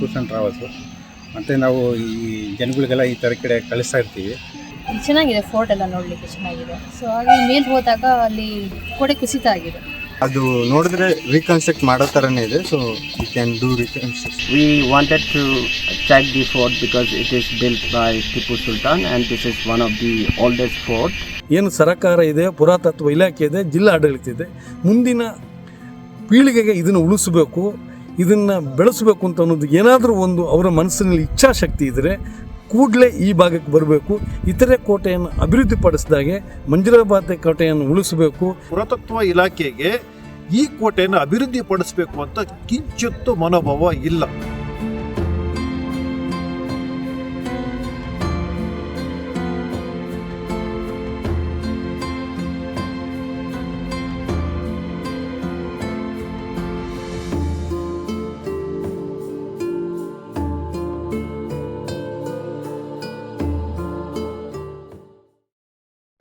Tours and travels ಮತ್ತು ನಾವು ಈ ಜನಗಳಿಗೆಲ್ಲ ಈ ಥರ ಕಡೆ ಕಳಿಸ್ತಾ ಇರ್ತೀವಿ. ಚೆನ್ನಾಗಿದೆ ಫೋರ್ಟ್ ಎಲ್ಲ ನೋಡಲಿಕ್ಕೆ ಚೆನ್ನಾಗಿದೆ. ಸೊ ಹಾಗೆ ಮೇಲೆ ಹೋದಾಗ ಅಲ್ಲಿ ಕೊಡೆ ಕುಸಿತ ಆಗಿದೆ. ಅದು ನೋಡಿದ್ರೆ ರೀಕನ್ಸ್ಟ್ರಕ್ಟ್ ಮಾಡೋ ಥರನೇ ಇದೆ so you can do reconstruct we wanted to check the fort because it is built by Tipu Sultan and this is one of the oldest fort ಏನು ಸರಕಾರ ಇದೆ ಪುರಾತತ್ವ ಇಲಾಖೆ ಇದೆ ಜಿಲ್ಲಾ ಆಡಳಿತ ಇದೆ ಮುಂದಿನ ಪೀಳಿಗೆಗೆ ಇದನ್ನು ಉಳಿಸಬೇಕು. ಇದನ್ನು ಬೆಳೆಸಬೇಕು ಅಂತ ಅನ್ನೋದು ಏನಾದರೂ ಒಂದು ಅವರ ಮನಸ್ಸಿನಲ್ಲಿ ಇಚ್ಛಾಶಕ್ತಿ ಇದ್ದರೆ ಕೂಡಲೇ ಈ ಭಾಗಕ್ಕೆ ಬರಬೇಕು. ಇತರೆ ಕೋಟೆಯನ್ನು ಅಭಿವೃದ್ಧಿಪಡಿಸಿದಾಗೆ ಮಂಜುರಾಬಾದ್ ಕೋಟೆಯನ್ನು ಉಳಿಸಬೇಕು. ಪುರಾತತ್ವ ಇಲಾಖೆಗೆ ಈ ಕೋಟೆಯನ್ನು ಅಭಿವೃದ್ಧಿಪಡಿಸಬೇಕು ಅಂತ ಕಿಂಚಿತ್ತು ಮನೋಭಾವ ಇಲ್ಲ.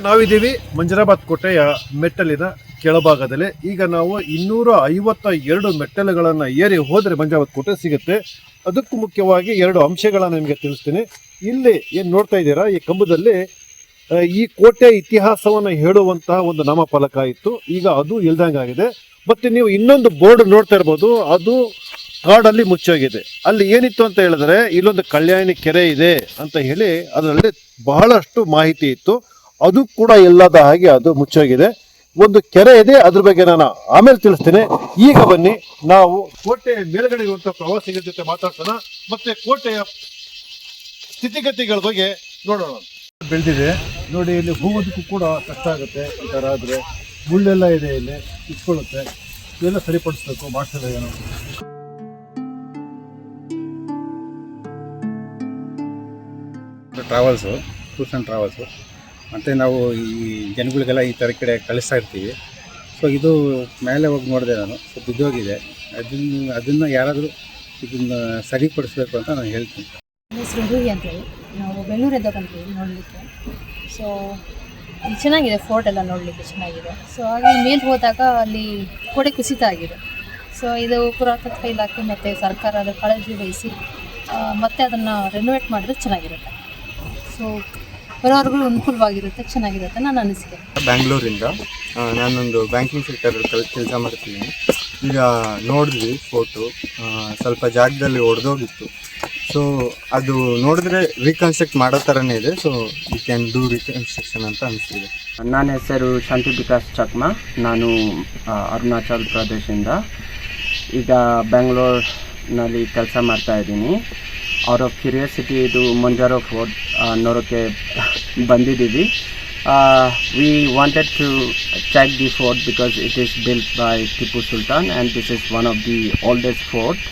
ನಾವಿದ್ದೀವಿ ಮಂಜರಾಬಾದ್ ಕೋಟೆಯ ಮೆಟ್ಟಲಿನ ಕೆಳಭಾಗದಲ್ಲಿ. ಈಗ ನಾವು ಇನ್ನೂರ ಐವತ್ತ ಎರಡು ಮೆಟ್ಟಲುಗಳನ್ನು ಏರಿ ಹೋದರೆ ಮಂಜರಾಬಾದ್ ಕೋಟೆ ಸಿಗುತ್ತೆ. ಅದಕ್ಕೂ ಮುಖ್ಯವಾಗಿ ಎರಡು ಅಂಶಗಳನ್ನು ನಿಮಗೆ ತಿಳಿಸ್ತೀನಿ. ಇಲ್ಲಿ ಏನು ನೋಡ್ತಾ ಇದ್ದೀರಾ, ಈ ಕಂಬದಲ್ಲಿ ಈ ಕೋಟೆ ಇತಿಹಾಸವನ್ನು ಹೇಳುವಂತಹ ಒಂದು ನಾಮಫಲಕ ಇತ್ತು. ಈಗ ಅದು ಇಲ್ದಂಗಾಗಿದೆ ಮತ್ತು ನೀವು ಇನ್ನೊಂದು ಬೋರ್ಡ್ ನೋಡ್ತಾ ಇರ್ಬೋದು, ಅದು ಕಾಡಲ್ಲಿ ಮುಚ್ಚೋಗಿದೆ. ಅಲ್ಲಿ ಏನಿತ್ತು ಅಂತ ಹೇಳಿದ್ರೆ, ಇಲ್ಲೊಂದು ಕಲ್ಯಾಣಿ ಕೆರೆ ಇದೆ ಅಂತ ಹೇಳಿ ಅದರಲ್ಲಿ ಬಹಳಷ್ಟು ಮಾಹಿತಿ ಇತ್ತು. ಅದು ಕೂಡ ಇಲ್ಲದ ಹಾಗೆ ಅದು ಮುಚ್ಚೋಗಿದೆ. ಒಂದು ಕೆರೆ ಇದೆ ಅದ್ರ ಬಗ್ಗೆ ನಾನು ಆಮೇಲೆ ತಿಳಿಸ್ತೇನೆ. ಈಗ ಬನ್ನಿ ನಾವು ಕೋಟೆ ಮೇಲ್ಗಡೆ ಇರುವಂತಹ ಪ್ರವಾಸಿಗರ ಜೊತೆ ಮಾತಾಡ್ಸೋಣ. ಮತ್ತೆ ಕೋಟೆಯ ಸ್ಥಿತಿಗತಿಗಳ ಬಗ್ಗೆ ನೋಡೋಣ. ಬೆಳೆದಿದೆ. ನೋಡಿ ಇಲ್ಲಿ ಹೋಗೋದಕ್ಕೂ ಕೂಡ ಕಷ್ಟ ಆಗುತ್ತೆ. ಈ ಥರ ಆದರೆ ಮುಳ್ಳೆಲ್ಲ ಇದೆ ಇಲ್ಲಿ ಇಟ್ಕೊಳ್ಳುತ್ತೆ. ಇವೆಲ್ಲ ಸರಿಪಡಿಸ್ಬೇಕು ಮಾಡ್ತದೆ ಏನೋ? ಟ್ರಾವೆಲ್ಸು ಟೂರ್ಸ್ ಆ್ಯಂಡ್ ಟ್ರಾವೆಲ್ಸು ಮತ್ತು ನಾವು ಈ ಜನಗಳಿಗೆಲ್ಲ ಈ ಥರ ಕಡೆ ಕಳಿಸ್ತಾ ಇರ್ತೀವಿ. ಸೊ ಇದು ಮೇಲೆ ಹೋಗಿ ನೋಡಿದೆ ನಾನು. ಸೊ ಬಿದ್ದೋಗಿದೆ. ಅದನ್ನು ಅದನ್ನು ಯಾರಾದರೂ ಇದನ್ನು ಸರಿಪಡಿಸ್ಬೇಕು ಅಂತ ನಾನು ಹೇಳ್ತೀನಿ. ಹೆಸರು ರೂಹಿ ಅಂತೇಳಿ. ನಾವು ಬೆಂಗಳೂರಿಂದ ಬಂದಿದ್ದೀವಿ ನೋಡಲಿಕ್ಕೆ. ಸೊ ಚೆನ್ನಾಗಿದೆ ಫೋರ್ಟ್ ಎಲ್ಲ ನೋಡಲಿಕ್ಕೆ ಚೆನ್ನಾಗಿದೆ. ಸೊ ಹಾಗೆ ಮೇಲೆ ಹೋದಾಗ ಅಲ್ಲಿ ಗೋಡೆ ಕುಸಿತ ಆಗಿದೆ. ಸೊ ಇದು ಪುರಾತತ್ವ ಇಲಾಖೆ ಮತ್ತು ಸರ್ಕಾರ ಅದರ ಕಾಳಜಿ ವಹಿಸಿ ಮತ್ತೆ ಅದನ್ನು ರೆನೋವೇಟ್ ಮಾಡಿದ್ರೆ ಚೆನ್ನಾಗಿರುತ್ತೆ. ಸೊ ಬರೋವ್ರಿಗೂ ಅನುಕೂಲವಾಗಿರುತ್ತೆ ಚೆನ್ನಾಗಿರುತ್ತೆ ನನ್ನ ಅನಿಸಿಕೆ ಬ್ಯಾಂಗ್ಳೂರಿಂದ ನಾನೊಂದು ಬ್ಯಾಂಕಿಂಗ್ ಸೆಕ್ಟರ್ ಕೆಲಸ ಮಾಡ್ತೀನಿ ಈಗ ನೋಡಿದ್ವಿ ಫೋಟೋ ಸ್ವಲ್ಪ ಜಾಗದಲ್ಲಿ ಒಡೆದೋಗಿತ್ತು. ಸೊ ಅದು ನೋಡಿದ್ರೆ ರೀಕನ್ಸ್ಟ್ರಕ್ಟ್ ಮಾಡೋ ಥರನೇ ಇದೆ. So you can do reconstruction ಅಂತ ಅನಿಸ್ತಿದೆ ನನ್ನ ಹೆಸರು ಶಾಂತಿ ವಿಕಾಸ್ ಚಕ್ಮ. ನಾನು ಅರುಣಾಚಲ್ ಪ್ರದೇಶದಿಂದ ಈಗ ಬೆಂಗಳೂರಿನಲ್ಲಿ ಕೆಲಸ ಮಾಡ್ತಾ ಇದ್ದೀನಿ. ಔಟ್ ಆಫ್ ಕ್ಯೂರಿಯಾಸಿಟಿ ಇದು ಮಂಜಾರೋ ಫೋರ್ಟ್ ನೋಡೋಕ್ಕೆ ಬಂದಿದ್ದೀವಿ we wanted to check the fort because it is built by Tipu Sultan and this is one of the oldest fort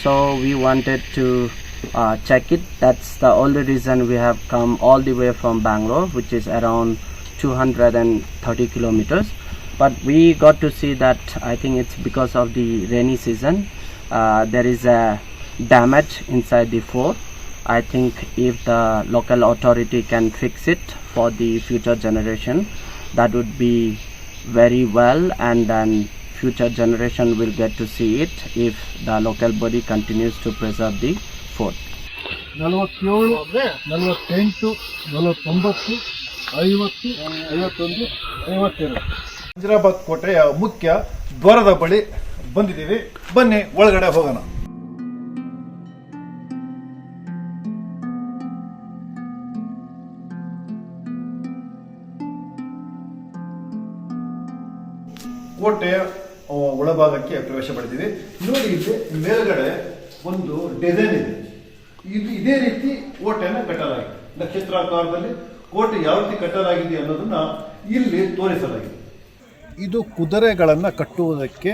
So we wanted to uh, check it. That's the only reason we have come all the way from Bangalore, which is around 230 kilometers. But we got to see that I think it's because of the rainy season. Uh, there is a damage inside the fort. I think if the local authority can fix it for the future generation, that would be very well and then future generation will get to see it if the local body continues to preserve the fort. ನಲವತ್ತೇಳು ಹೈದರಾಬಾದ್ ಕೋಟೆಯ ಮುಖ್ಯ ದ್ವಾರದ ಬಳಿ ಬಂದಿದ್ದೀವಿ ಬನ್ನಿ ಒಳಗಡೆ ಹೋಗೋಣ ಕೋಟೆಯ ಒಳಭಾಗಕ್ಕೆ ಪ್ರವೇಶ ಪಡೆದಿದೆ. ನೋಡಿ ಇಲ್ಲಿ ಮೇಲ್ಗಡೆ ಒಂದು ಡಿಸೈನ್ ಇದೆ. ಇದು ಇದೇ ರೀತಿ ಕೋಟೆಯನ್ನು ಕಟ್ಟಲಾಗಿದೆ. ನಕ್ಷತ್ರಾಕಾರದಲ್ಲಿ ಕೋಟೆ ಯಾವ ರೀತಿ ಕಟ್ಟಲಾಗಿದೆ ಅನ್ನೋದನ್ನ ಇಲ್ಲಿ ತೋರಿಸಲಾಗಿದೆ. ಇದು ಕುದುರೆಗಳನ್ನು ಕಟ್ಟುವುದಕ್ಕೆ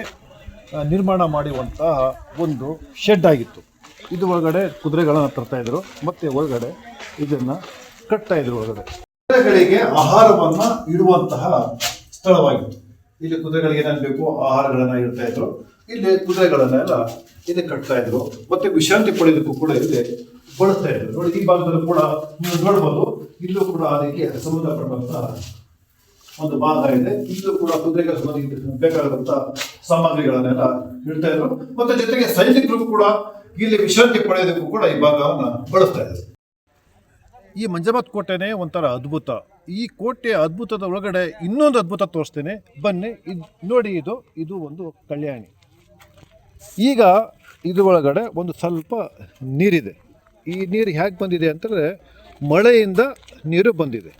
ನಿರ್ಮಾಣ ಮಾಡುವಂತಹ ಒಂದು ಶೆಡ್ ಆಗಿತ್ತು. ಇದು ಒಳಗಡೆ ಕುದುರೆಗಳನ್ನು ತರ್ತಾ ಇದ್ರು. ಮತ್ತೆ ಒಳಗಡೆ ಇದನ್ನ ಕಟ್ತಾ ಇದ್ರು ಒಳಗಡೆ. ಕುದುರೆಗಳಿಗೆ ಆಹಾರವನ್ನ ಇಡುವಂತಹ ಸ್ಥಳವಾಗಿತ್ತು. ಇಲ್ಲಿ ಕುದುರೆಗಳಿಗೆ ಏನೇನು ಬೇಕು ಆಹಾರಗಳನ್ನು ಇಡ್ತಾ ಇದ್ರು. ಇಲ್ಲಿ ಕುದುರೆಗಳನ್ನೆಲ್ಲ ಇಲ್ಲಿ ಕಟ್ತಾ ಇದ್ರು. ಮತ್ತೆ ವಿಶ್ರಾಂತಿ ಪಡೆಯೋದಕ್ಕೂ ಕೂಡ ಇಲ್ಲಿ ಬಳಸ್ತಾ ಇದ್ರು. ನೋಡಿ, ಈ ಭಾಗದಲ್ಲೂ ಕೂಡ ನೀವು ನೋಡ್ಬೋದು, ಇಲ್ಲೂ ಕೂಡ ಅದಕ್ಕೆ ಸಂಬಂಧಪಟ್ಟಂತಹ ಒಂದು ಭಾಗ ಇದೆ. ಇಲ್ಲೂ ಕೂಡ ಕುದುರೆಗಳ ಸಂಬಂಧಿಸಿದ ಬೇಕಾದಂತ ಸಾಮಗ್ರಿಗಳನ್ನೆಲ್ಲ ಇಡ್ತಾ ಇದ್ರು. ಮತ್ತೆ ಜೊತೆಗೆ ಸೈನಿಕರು ಕೂಡ ಇಲ್ಲಿ ವಿಶ್ರಾಂತಿ ಪಡೆಯೋದಕ್ಕೂ ಕೂಡ ಈ ಭಾಗವನ್ನು ಬಳಸ್ತಾ ಇದ್ದಾರೆ ಈ ಮಂಜಮತ್ ಕೋಟೆನೇ ಒಂಥರ ಅದ್ಭುತ. ಈ ಕೋಟೆ ಅದ್ಭುತದ ಒಳಗಡೆ ಇನ್ನೊಂದು ಅದ್ಭುತ ತೋರಿಸ್ತೇನೆ. ಬನ್ನಿ, ಇದು ನೋಡಿ, ಇದು ಇದು ಒಂದು ಕಲ್ಯಾಣಿ. ಈಗ ಇದು ಒಳಗಡೆ ಒಂದು ಸ್ವಲ್ಪ ನೀರಿದೆ. ಈ ನೀರು ಹೇಗೆ ಬಂದಿದೆ ಅಂತಂದರೆ ಮಳೆಯಿಂದ ನೀರು ಬಂದಿದೆ.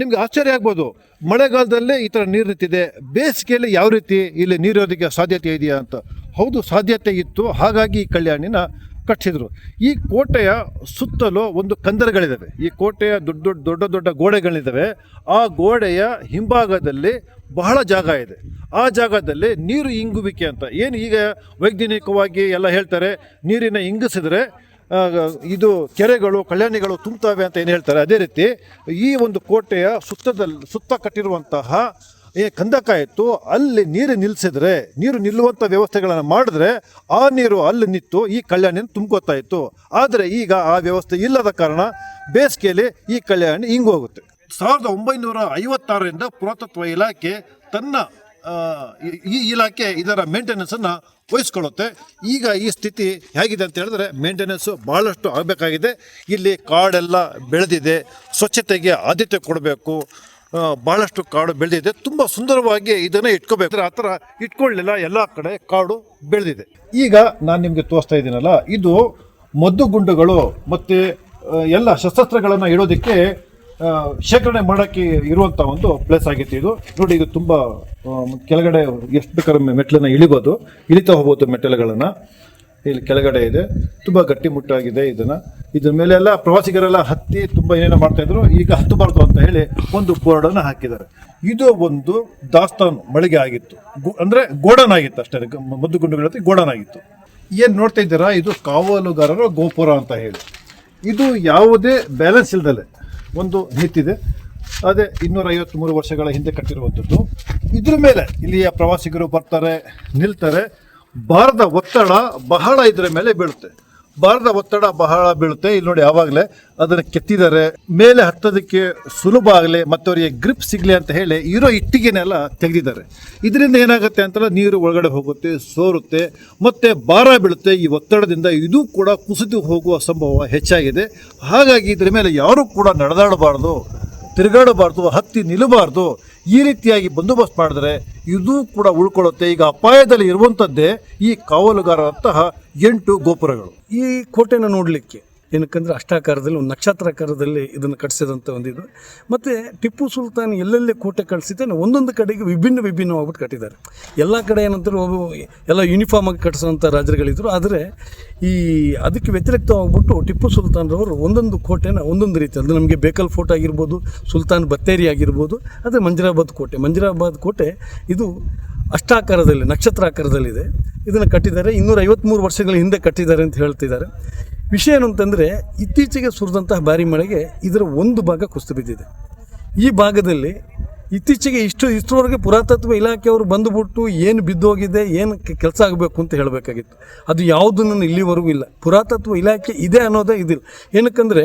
ನಿಮ್ಗೆ ಆಶ್ಚರ್ಯ ಆಗ್ಬೋದು. ಮಳೆಗಾಲದಲ್ಲೇ ಈ ಥರ ನೀರು ನಿಂತಿದೆ. ಬೇಸಿಗೆಯಲ್ಲಿ ಯಾವ ರೀತಿ ಇಲ್ಲಿ ನೀರೋದಕ್ಕೆ ಸಾಧ್ಯತೆ ಇದೆಯಾ ಅಂತ. ಹೌದು, ಸಾಧ್ಯತೆ ಇತ್ತು. ಹಾಗಾಗಿ ಈ ಕಲ್ಯಾಣಿನ ಕಟ್ಟಿಸಿದ್ರು ಈ ಕೋಟೆಯ ಸುತ್ತಲೂ ಒಂದು ಕಂದರಗಳಿದ್ದಾವೆ ಈ ಕೋಟೆಯ ದೊಡ್ಡ ದೊಡ್ಡ ದೊಡ್ಡ ದೊಡ್ಡ ಗೋಡೆಗಳಿದ್ದಾವೆ ಆ ಗೋಡೆಯ ಹಿಂಭಾಗದಲ್ಲಿ ಬಹಳ ಜಾಗ ಇದೆ. ಆ ಜಾಗದಲ್ಲಿ ನೀರು ಇಂಗುವಿಕೆ ಅಂತ. ಏನು ಈಗ ವೈಜ್ಞಾನಿಕವಾಗಿ ಎಲ್ಲ ಹೇಳ್ತಾರೆ, ನೀರಿನ ಇಂಗಿಸಿದ್ರೆ ಇದು ಕೆರೆಗಳು, ಕಲ್ಯಾಣಿಗಳು ತುಂಬುತ್ತವೆ ಅಂತ ಏನು ಹೇಳ್ತಾರೆ? ಅದೇ ರೀತಿ ಈ ಒಂದು ಕೋಟೆಯ ಸುತ್ತದಲ್ಲಿ ಸುತ್ತ ಕಟ್ಟಿರುವಂತಹ ಏ ಕಂದಕ ಇತ್ತು ಅಲ್ಲಿ ನೀರು ನಿಲ್ಲಿಸಿದ್ರೆ ನೀರು ನಿಲ್ಲುವಂಥ ವ್ಯವಸ್ಥೆಗಳನ್ನು ಮಾಡಿದ್ರೆ, ಆ ನೀರು ಅಲ್ಲಿ ನಿಂತು ಈ ಕಲ್ಯಾಣಿನ ತುಂಬ್ಕೋತಾ ಇತ್ತು. ಆದರೆ ಈಗ ಆ ವ್ಯವಸ್ಥೆ ಇಲ್ಲದ ಕಾರಣ ಬೇಸಿಗೆಯಲ್ಲಿ ಈ ಕಲ್ಯಾಣಿ ಹಿಂಗೋಗುತ್ತೆ ಸಾವಿರದ ಒಂಬೈನೂರ ಐವತ್ತಾರರಿಂದ ಪುರಾತತ್ವ ಇಲಾಖೆ ತನ್ನ ಈ- ಇಲಾಖೆ ಇದರ ಮೇಂಟೆನೆನ್ಸನ್ನು ವಹಿಸ್ಕೊಳ್ಳುತ್ತೆ. ಈಗ ಈ ಸ್ಥಿತಿ ಹೇಗಿದೆ ಅಂತ ಹೇಳಿದ್ರೆ ಮೇಂಟೆನೆನ್ಸು ಭಾಳಷ್ಟು ಆಗಬೇಕಾಗಿದೆ. ಇಲ್ಲಿ ಕಾಡೆಲ್ಲ ಬೆಳೆದಿದೆ. ಸ್ವಚ್ಛತೆಗೆ ಆದ್ಯತೆ ಕೊಡಬೇಕು. ಭಾಳಷ್ಟು ಕಾಡು ಬೆಳೆದಿದೆ. ತುಂಬ ಸುಂದರವಾಗಿ ಇದನ್ನು ಇಟ್ಕೋಬೇಕು. ಆ ಥರ ಇಟ್ಕೊಳ್ಳಿಲ್ಲ, ಎಲ್ಲ ಕಡೆ ಕಾಡು ಬೆಳೆದಿದೆ. ಈಗ ನಾನು ನಿಮಗೆ ತೋರಿಸ್ತಾ ಇದ್ದೀನಲ್ಲ, ಇದು ಮದ್ದು ಗುಂಡುಗಳು ಮತ್ತು ಎಲ್ಲ ಶಸ್ತ್ರಾಸ್ತ್ರಗಳನ್ನು ಇಡೋದಕ್ಕೆ ಶೇಖರಣೆ ಮಾಡೋಕ್ಕೆ ಇರುವಂಥ ಒಂದು ಪ್ಲೇಸ್ ಆಗಿತ್ತು ಇದು. ನೋಡಿ, ಇದು ತುಂಬ ಕೆಳಗಡೆ ಎಷ್ಟು ಬೇಕಾದ್ರೆ ಮೆಟ್ಲನ್ನ ಇಳಿಬೋದು, ಇಳಿತಾ ಹೋಗ್ಬೋದು ಮೆಟ್ಟಲುಗಳನ್ನು. ಇಲ್ಲಿ ಕೆಳಗಡೆ ಇದೆ. ತುಂಬ ಗಟ್ಟಿಮುಟ್ಟಾಗಿದೆ ಇದನ್ನು. ಇದ್ರ ಮೇಲೆ ಎಲ್ಲ ಪ್ರವಾಸಿಗರೆಲ್ಲ ಹತ್ತಿ ತುಂಬ ಏನೇನೋ ಮಾಡ್ತಾ ಇದ್ರು. ಈಗ ಹತ್ತಬಾರ್ದು ಅಂತ ಹೇಳಿ ಒಂದು ಬೋರ್ಡನ್ನು ಹಾಕಿದ್ದಾರೆ. ಇದು ಒಂದು ದಾಸ್ತಾನು ಮಳಿಗೆ ಆಗಿತ್ತು. ಅಂದರೆ ಗೋಡನ್ ಆಗಿತ್ತು ಅಷ್ಟೇ. ಮದ್ದು ಗುಂಡುಗಳ ಗೋಡನ್ ಆಗಿತ್ತು. ಏನು ನೋಡ್ತಾ ಇದ್ದೀರಾ? ಇದು ಕಾವಲುಗಾರರ ಗೋಪುರ ಅಂತ ಹೇಳಿ. ಇದು ಯಾವುದೇ ಬ್ಯಾಲೆನ್ಸ್ ಇಲ್ದಲೆ ಒಂದು ನಿಂತಿದೆ. ಅದೇ ಇನ್ನೂರ ಐವತ್ತ್ಮೂರು ವರ್ಷಗಳ ಹಿಂದೆ ಕಟ್ಟಿರುವಂಥದ್ದು. ಇದ್ರ ಮೇಲೆ ಇಲ್ಲಿಯ ಪ್ರವಾಸಿಗರು ಬರ್ತಾರೆ, ನಿಲ್ತಾರೆ. ಭಾರದ ಒತ್ತಡ ಬಹಳ ಇದ್ರ ಮೇಲೆ ಬೀಳುತ್ತೆ. ಭಾರದ ಒತ್ತಡ ಬಹಳ ಬೀಳುತ್ತೆ. ಇಲ್ಲಿ ನೋಡಿ ಯಾವಾಗಲೇ ಅದನ್ನು ಕೆತ್ತಿದ್ದಾರೆ ಮೇಲೆ ಹತ್ತೋದಕ್ಕೆ ಸುಲಭ ಆಗಲಿ ಮತ್ತು ಅವರಿಗೆ ಗ್ರಿಪ್ ಸಿಗಲಿ ಅಂತ ಹೇಳಿ ಇರೋ ಇಟ್ಟಿಗೆನೆಲ್ಲ ತೆಗೆದಿದ್ದಾರೆ. ಇದರಿಂದ ಏನಾಗುತ್ತೆ ಅಂತಂದ್ರೆ ನೀರು ಒಳಗಡೆ ಹೋಗುತ್ತೆ, ಸೋರುತ್ತೆ, ಮತ್ತು ಭಾರ ಬೀಳುತ್ತೆ. ಈ ಒತ್ತಡದಿಂದ ಇದು ಕೂಡ ಕುಸಿದು ಹೋಗುವ ಸಂಭವ ಹೆಚ್ಚಾಗಿದೆ. ಹಾಗಾಗಿ ಇದ್ರ ಮೇಲೆ ಯಾರೂ ಕೂಡ ನಡೆದಾಡಬಾರ್ದು, ತಿರುಗಾಡಬಾರ್ದು, ಹತ್ತಿ ನಿಲ್ಲಬಾರ್ದು. ಈ ರೀತಿಯಾಗಿ ಬಂದೋಬಸ್ತ್ ಮಾಡಿದ್ರೆ ಇದು ಕೂಡ ಉಳ್ಕೊಳ್ಳುತ್ತೆ. ಈಗ ಅಪಾಯದಲ್ಲಿ ಇರುವಂಥದ್ದೇ ಈ ಕಾವಲುಗಾರರಂತಹ ಎಂಟು ಗೋಪುರಗಳು. ಈ ಕೋಟೆನ ನೋಡಲಿಕ್ಕೆ ಏನಕ್ಕಂದ್ರೆ ಅಷ್ಟಾಕಾರದಲ್ಲಿ, ಒಂದು ನಕ್ಷತ್ರಾಕಾರದಲ್ಲಿ ಇದನ್ನು ಕಟ್ಟಿಸಿದಂಥ ಒಂದು ಇದು. ಮತ್ತು ಟಿಪ್ಪು ಸುಲ್ತಾನ್ ಎಲ್ಲೆಲ್ಲಿ ಕೋಟೆ ಕಟ್ಟಿಸಿದ್ದಾನೆ ಒಂದೊಂದು ಕಡೆಗೆ ವಿಭಿನ್ನ ವಿಭಿನ್ನವಾಗ್ಬಿಟ್ಟು ಕಟ್ಟಿದ್ದಾರೆ. ಎಲ್ಲ ಕಡೆ ಏನಂತಾರೆ, ಒಬ್ಬ ಎಲ್ಲ ಯೂನಿಫಾರ್ಮ್ ಆಗಿ ಕಟ್ಟಿಸೋಂಥ ರಾಜರುಗಳಿದ್ರು. ಆದರೆ ಈ ಅದಕ್ಕೆ ವ್ಯತಿರಿಕ್ತವಾಗ್ಬಿಟ್ಟು ಟಿಪ್ಪು ಸುಲ್ತಾನ್ರವರು ಒಂದೊಂದು ಕೋಟೆನ ಒಂದೊಂದು ರೀತಿ, ಅಂದರೆ ನಮಗೆ ಬೇಕಲ್ ಫೋರ್ಟ್ ಆಗಿರ್ಬೋದು, ಸುಲ್ತಾನ್ ಬತ್ತೇರಿ ಆಗಿರ್ಬೋದು ಅದೇ ಮಂಜರಾಬಾದ್ ಕೋಟೆ. ಮಂಜರಾಬಾದ್ ಕೋಟೆ ಇದು ಅಷ್ಟಾಕಾರದಲ್ಲಿ, ನಕ್ಷತ್ರಾಕಾರದಲ್ಲಿದೆ. ಇದನ್ನು ಕಟ್ಟಿದ್ದಾರೆ. ಇನ್ನೂರ ಐವತ್ತ್ಮೂರು ವರ್ಷಗಳ ಹಿಂದೆ ಕಟ್ಟಿದ್ದಾರೆ ಅಂತ ಹೇಳ್ತಿದ್ದಾರೆ. ವಿಷಯ ಏನು ಅಂತಂದರೆ ಇತ್ತೀಚೆಗೆ ಸುರಿದಂತಹ ಭಾರಿ ಮಳೆಗೆ ಇದರ ಒಂದು ಭಾಗ ಕುಸಿದು ಬಿದ್ದಿದೆ. ಈ ಭಾಗದಲ್ಲಿ ಇತ್ತೀಚೆಗೆ ಇಷ್ಟು ಇಷ್ಟರವರೆಗೆ ಪುರಾತತ್ವ ಇಲಾಖೆಯವರು ಬಂದುಬಿಟ್ಟು ಏನು ಬಿದ್ದೋಗಿದೆ, ಏನು ಕೆಲಸ ಆಗಬೇಕು ಅಂತ ಹೇಳಬೇಕಾಗಿತ್ತು. ಅದು ಯಾವುದನ್ನು ಇಲ್ಲಿವರೆಗೂ ಇಲ್ಲ. ಪುರಾತತ್ವ ಇಲಾಖೆ ಇದೆ ಅನ್ನೋದೇ ಇದಿಲ್ಲ. ಏನಕ್ಕಂದರೆ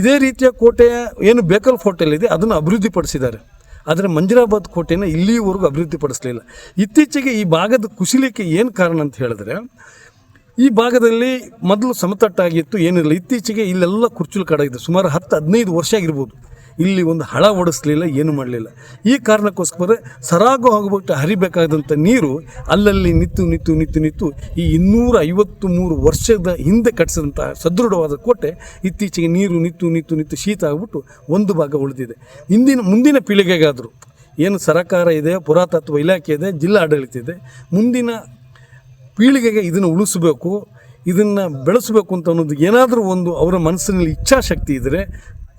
ಇದೇ ರೀತಿಯ ಕೋಟೆಯ ಏನು ಬೇಕಲ್ ಫೋರ್ಟಲ್ಲಿದೆ ಅದನ್ನು ಅಭಿವೃದ್ಧಿಪಡಿಸಿದ್ದಾರೆ. ಆದರೆ ಮಂಜುರಾಬಾದ್ ಕೋಟೆನ ಇಲ್ಲಿವರೆಗೂ ಅಭಿವೃದ್ಧಿಪಡಿಸಲಿಲ್ಲ. ಇತ್ತೀಚೆಗೆ ಈ ಭಾಗದ ಕುಸಿಲಿಕ್ಕೆ ಏನು ಕಾರಣ ಅಂತ ಹೇಳಿದ್ರೆ ಈ ಭಾಗದಲ್ಲಿ ಮೊದಲು ಸಮತಟ್ಟಾಗಿತ್ತು ಏನಿರಲಿಲ್ಲ ಇತ್ತೀಚೆಗೆ ಇಲ್ಲೆಲ್ಲ ಕುರ್ಚುಲು ಇದೆ ಸುಮಾರು ಹತ್ತು, ಹದಿನೈದು ವರ್ಷ ಆಗಿರ್ಬೋದು. ಇಲ್ಲಿ ಒಂದು ಹಳ ಓಡಿಸ್ಲಿಲ್ಲ, ಏನು ಮಾಡಲಿಲ್ಲ. ಈ ಕಾರಣಕ್ಕೋಸ್ಕರ ಸರಾಗು ಹೋಗ್ಬಿಟ್ಟು ಹರಿಬೇಕಾದಂಥ ನೀರು ಅಲ್ಲಲ್ಲಿ ನಿಂತು ನಿಂತು ನಿಂತು ನಿಂತು ಈ ಇನ್ನೂರ ಐವತ್ತು ಮೂರು ವರ್ಷದ ಹಿಂದೆ ಕಟ್ಟಿಸಿದಂಥ ಸದೃಢವಾದ ಕೋಟೆ ಇತ್ತೀಚೆಗೆ ನೀರು ನಿಂತು ನಿಂತು ನಿಂತು ಶೀತ ಆಗಿಬಿಟ್ಟು ಒಂದು ಭಾಗ ಉಳಿದಿದೆ. ಇಂದಿನ ಮುಂದಿನ ಪೀಳಿಗೆಗಾದರೂ, ಏನು ಸರಕಾರ ಇದೆ, ಪುರಾತತ್ವ ಇಲಾಖೆ ಇದೆ ಜಿಲ್ಲಾ ಆಡಳಿತ ಇದೆ, ಮುಂದಿನ ಪೀಳಿಗೆಗೆ ಇದನ್ನು ಉಳಿಸಬೇಕು, ಇದನ್ನು ಬೆಳೆಸಬೇಕು ಅಂತ ಅನ್ನೋದು ಏನಾದರೂ ಒಂದು ಅವರ ಮನಸ್ಸಿನಲ್ಲಿ ಇಚ್ಛಾಶಕ್ತಿ ಇದ್ದರೆ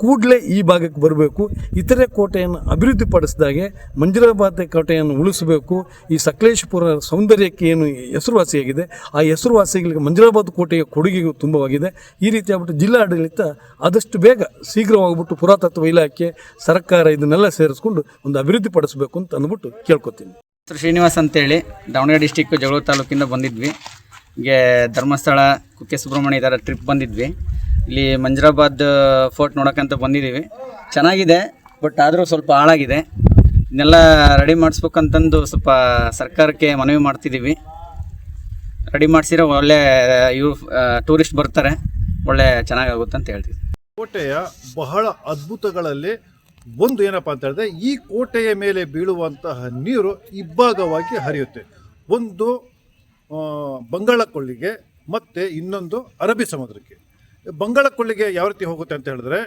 ಕೂಡಲೇ ಈ ಭಾಗಕ್ಕೆ ಬರಬೇಕು. ಇತರೆ ಕೋಟೆಯನ್ನು ಅಭಿವೃದ್ಧಿಪಡಿಸಿದಾಗೆ ಮಂಜುರಾಬಾದ್ ಕೋಟೆಯನ್ನು ಉಳಿಸಬೇಕು. ಈ ಸಕಲೇಶಪುರ ಸೌಂದರ್ಯಕ್ಕೆ ಏನು ಹೆಸರುವಾಸಿಯಾಗಿದೆ, ಆ ಹೆಸರುವಾಸಿಗಳಿಗೆ ಮಂಜುರಾಬಾದ್ ಕೋಟೆಯ ಕೊಡುಗೆಯು ತುಂಬವಾಗಿದೆ. ಈ ರೀತಿ ಆಗ್ಬಿಟ್ಟು ಜಿಲ್ಲಾ ಆಡಳಿತ ಆದಷ್ಟು ಬೇಗ ಶೀಘ್ರವಾಗ್ಬಿಟ್ಟು ಪುರಾತತ್ವ ಇಲಾಖೆ, ಸರ್ಕಾರ ಇದನ್ನೆಲ್ಲ ಸೇರಿಸ್ಕೊಂಡು ಒಂದು ಅಭಿವೃದ್ಧಿಪಡಿಸಬೇಕು ಅಂತ ಅಂದ್ಬಿಟ್ಟು ಕೇಳ್ಕೊತೀನಿ. ಹೆಸರು ಶ್ರೀನಿವಾಸ್ ಅಂತೇಳಿ ದಾವಣಗೆರೆ ಡಿಸ್ಟಿಕ್ ಜಗಳ ತಾಲೂಕಿಂದ ಬಂದಿದ್ವಿ. ಹೀಗೆ ಧರ್ಮಸ್ಥಳ, ಕುಕ್ಕೆ ಸುಬ್ರಹ್ಮಣ್ಯ ಇದರ ಟ್ರಿಪ್ ಬಂದಿದ್ವಿ. ಇಲ್ಲಿ ಮಂಜರಾಬಾದ್, ಫೋರ್ಟ್ ನೋಡೋಕ್ಕಂತ ಬಂದಿದ್ದೀವಿ. ಚೆನ್ನಾಗಿದೆ ಬಟ್ ಆದರೂ ಸ್ವಲ್ಪ ಹಾಳಾಗಿದೆ. ಇದನ್ನೆಲ್ಲ ರೆಡಿ ಮಾಡಿಸ್ಬೇಕಂತಂದು ಸ್ವಲ್ಪ ಸರ್ಕಾರಕ್ಕೆ ಮನವಿ ಮಾಡ್ತಿದ್ದೀವಿ. ರೆಡಿ ಮಾಡಿಸಿರೋ ಒಳ್ಳೆ, ಇವ್ರು ಟೂರಿಸ್ಟ್ ಬರ್ತಾರೆ. ಒಳ್ಳೆ ಚೆನ್ನಾಗಾಗುತ್ತೆ ಅಂತ ಹೇಳ್ತೀವಿ ಕೋಟೆಯ ಬಹಳ ಅದ್ಭುತಗಳಲ್ಲಿ ಒಂದು ಏನಪ್ಪ ಅಂತ ಹೇಳಿದ್ರೆ, ಈ ಕೋಟೆಯ ಮೇಲೆ ಬೀಳುವಂತಹ ನೀರು ಇಬ್ಬಾಗವಾಗಿ ಹರಿಯುತ್ತೆ. ಒಂದು ಬಂಗಾಳಕೊಳ್ಳಿಗೆ ಮತ್ತು ಇನ್ನೊಂದು ಅರಬ್ಬಿ ಸಮುದ್ರಕ್ಕೆ. ಬಂಗಾಳಕೊಳ್ಳಿಗೆ ಯಾವ ರೀತಿ ಹೋಗುತ್ತೆ ಅಂತ ಹೇಳಿದ್ರೆ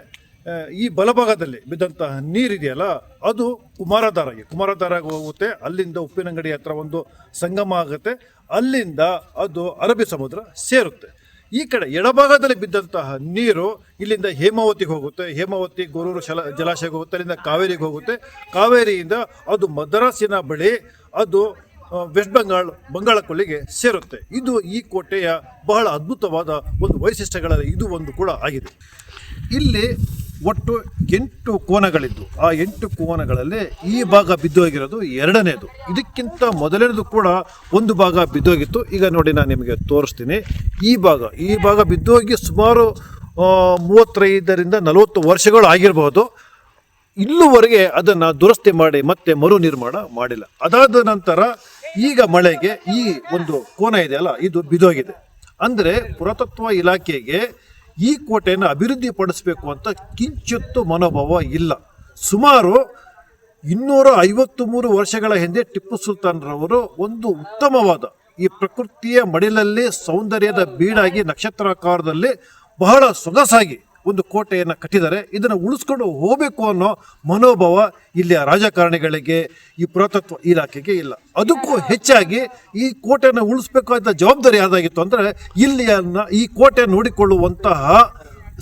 ಈ ಬಲಭಾಗದಲ್ಲಿ ಬಿದ್ದಂತಹ ನೀರಿದೆಯಲ್ಲ, ಅದು ಕುಮಾರಧಾರಾಗಿ ಕುಮಾರಧಾರಗೆ ಹೋಗುತ್ತೆ. ಅಲ್ಲಿಂದ ಉಪ್ಪಿನಂಗಡಿ ಹತ್ರ ಒಂದು ಸಂಗಮ ಆಗುತ್ತೆ. ಅಲ್ಲಿಂದ ಅದು ಅರಬ್ಬಿ ಸಮುದ್ರ ಸೇರುತ್ತೆ. ಈ ಕಡೆ ಎಡಭಾಗದಲ್ಲಿ ಬಿದ್ದಂತಹ ನೀರು ಇಲ್ಲಿಂದ ಹೇಮಾವತಿಗೆ ಹೋಗುತ್ತೆ. ಹೇಮಾವತಿ ಗೊರೂರು ಶಲ, ಜಲಾಶಯಕ್ಕೆ ಹೋಗುತ್ತೆ. ಅಲ್ಲಿಂದ ಕಾವೇರಿಗೆ ಹೋಗುತ್ತೆ. ಕಾವೇರಿಯಿಂದ ಅದು ಮದ್ರಾಸಿನ ಬಳಿ ಅದು ವೆಸ್ಟ್ ಬೆಂಗಾಲ್ ಬಂಗಾಳ ಕೊಲ್ಲಿಗೆ ಸೇರುತ್ತೆ. ಇದು ಈ ಕೋಟೆಯ ಬಹಳ ಅದ್ಭುತವಾದ ಒಂದು ವೈಶಿಷ್ಟ್ಯಗಳಲ್ಲಿ ಇದು ಒಂದು ಕೂಡ ಆಗಿದೆ. ಇಲ್ಲಿ ಒಟ್ಟು ಎಂಟು ಕೋನಗಳಿದ್ದು, ಆ ಎಂಟು ಕೋನಗಳಲ್ಲಿ ಈ ಭಾಗ ಬಿದ್ದೋಗಿರೋದು ಎರಡನೇದು. ಇದಕ್ಕಿಂತ ಮೊದಲನೇದು ಕೂಡ ಒಂದು ಭಾಗ ಬಿದ್ದೋಗಿತ್ತು. ಈಗ ನೋಡಿ ನಾನು ನಿಮಗೆ ತೋರಿಸ್ತೀನಿ. ಈ ಭಾಗ ಈ ಭಾಗ ಬಿದ್ದೋಗಿ ಸುಮಾರು ಮೂವತ್ತೈದರಿಂದ ನಲವತ್ತು ವರ್ಷಗಳು ಆಗಿರಬಹುದು ಇಲ್ಲೂವರೆಗೆ ಅದನ್ನು ದುರಸ್ತಿ ಮಾಡಿ ಮತ್ತೆ ಮರು ನಿರ್ಮಾಣ ಮಾಡಿಲ್ಲ. ಅದಾದ ನಂತರ ಈಗ ಮಳೆಗೆ ಈ ಒಂದು ಕೋನ ಇದೆ ಅಲ್ಲ ಇದು ಬಿದೋಗಿದೆ ಅಂದರೆ ಪುರಾತತ್ವ ಇಲಾಖೆಗೆ ಈ ಕೋಟೆಯನ್ನು ಅಭಿವೃದ್ಧಿಪಡಿಸಬೇಕು ಅಂತ ಕಿಂಚಿತ್ತು ಮನೋಭಾವ ಇಲ್ಲ. ಸುಮಾರು ಇನ್ನೂರ ಐವತ್ತು ಮೂರು ವರ್ಷಗಳ ಹಿಂದೆ ಟಿಪ್ಪು ಸುಲ್ತಾನ್ರವರು ಒಂದು ಉತ್ತಮವಾದ ಈ ಪ್ರಕೃತಿಯ ಮಡಿಲಲ್ಲಿ ಸೌಂದರ್ಯದ ಬೀಡಾಗಿ ನಕ್ಷತ್ರಾಕಾರದಲ್ಲಿ ಬಹಳ ಸೊಗಸಾಗಿ ಒಂದು ಕೋಟೆಯನ್ನು ಕಟ್ಟಿದ್ದಾರೆ. ಇದನ್ನು ಉಳಿಸ್ಕೊಂಡು ಹೋಗಬೇಕು ಅನ್ನೋ ಮನೋಭಾವ ಇಲ್ಲಿಯ ರಾಜಕಾರಣಿಗಳಿಗೆ ಈ ಪುರಾತತ್ವ ಇಲಾಖೆಗೆ ಇಲ್ಲ. ಅದಕ್ಕೂ ಹೆಚ್ಚಾಗಿ ಈ ಕೋಟೆಯನ್ನು ಉಳಿಸ್ಬೇಕಾದ ಜವಾಬ್ದಾರಿ ಯಾವುದಾಗಿತ್ತು ಅಂದರೆ ಇಲ್ಲಿಯ ಈ ಕೋಟೆ ನೋಡಿಕೊಳ್ಳುವಂತಹ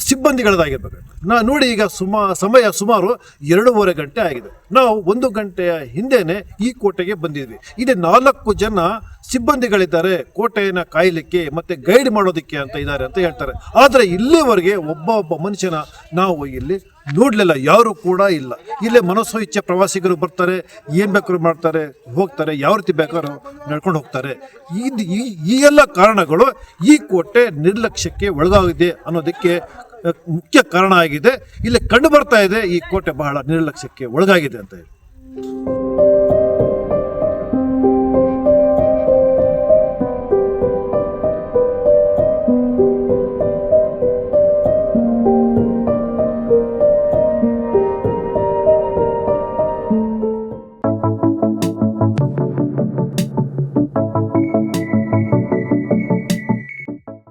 ಸಿಬ್ಬಂದಿಗಳದಾಗಿರ್ಬೇಕು ನಾ ನೋಡಿ ಈಗ ಸುಮಾ, ಸಮಯ ಸುಮಾರು ಎರಡೂವರೆ ಗಂಟೆ ಆಗಿದೆ. ನಾವು ಒಂದು ಗಂಟೆಯ ಹಿಂದೆನೆ ಈ ಕೋಟೆಗೆ ಬಂದಿದ್ವಿ. ಇಲ್ಲಿ ನಾಲ್ಕು ಜನ ಸಿಬ್ಬಂದಿಗಳಿದ್ದಾರೆ, ಕೋಟೆಯನ್ನು ಕಾಯಲಿಕ್ಕೆ ಮತ್ತೆ ಗೈಡ್ ಮಾಡೋದಕ್ಕೆ ಅಂತ ಇದ್ದಾರೆ ಅಂತ ಹೇಳ್ತಾರೆ. ಆದರೆ ಇಲ್ಲಿವರೆಗೆ ಒಬ್ಬ ಒಬ್ಬ ಮನುಷ್ಯನ ನಾವು ಇಲ್ಲಿ ನೋಡಲಿಲ್ಲ, ಯಾರು ಕೂಡ ಇಲ್ಲ. ಇಲ್ಲೇ ಮನಸ್ಸು ಇಚ್ಛೆ ಪ್ರವಾಸಿಗರು ಬರ್ತಾರೆ, ಏನು ಬೇಕಾದ್ರು ಮಾಡ್ತಾರೆ, ಹೋಗ್ತಾರೆ, ಯಾವ ರೀತಿ ಬೇಕಾದ್ರೂ ನಡ್ಕೊಂಡು ಹೋಗ್ತಾರೆ. ಇದು ಈ ಎಲ್ಲ ಕಾರಣಗಳು ಈ ಕೋಟೆ ನಿರ್ಲಕ್ಷ್ಯಕ್ಕೆ ಒಳಗಾಗಿದೆ ಅನ್ನೋದಕ್ಕೆ ಮುಖ್ಯ ಕಾರಣ ಆಗಿದೆ. ಇಲ್ಲಿ ಕಂಡು ಬರ್ತಾ ಇದೆ ಈ ಕೋಟೆ ಬಹಳ ನಿರ್ಲಕ್ಷ್ಯಕ್ಕೆ ಒಳಗಾಗಿದೆ ಅಂತ ಹೇಳಿ.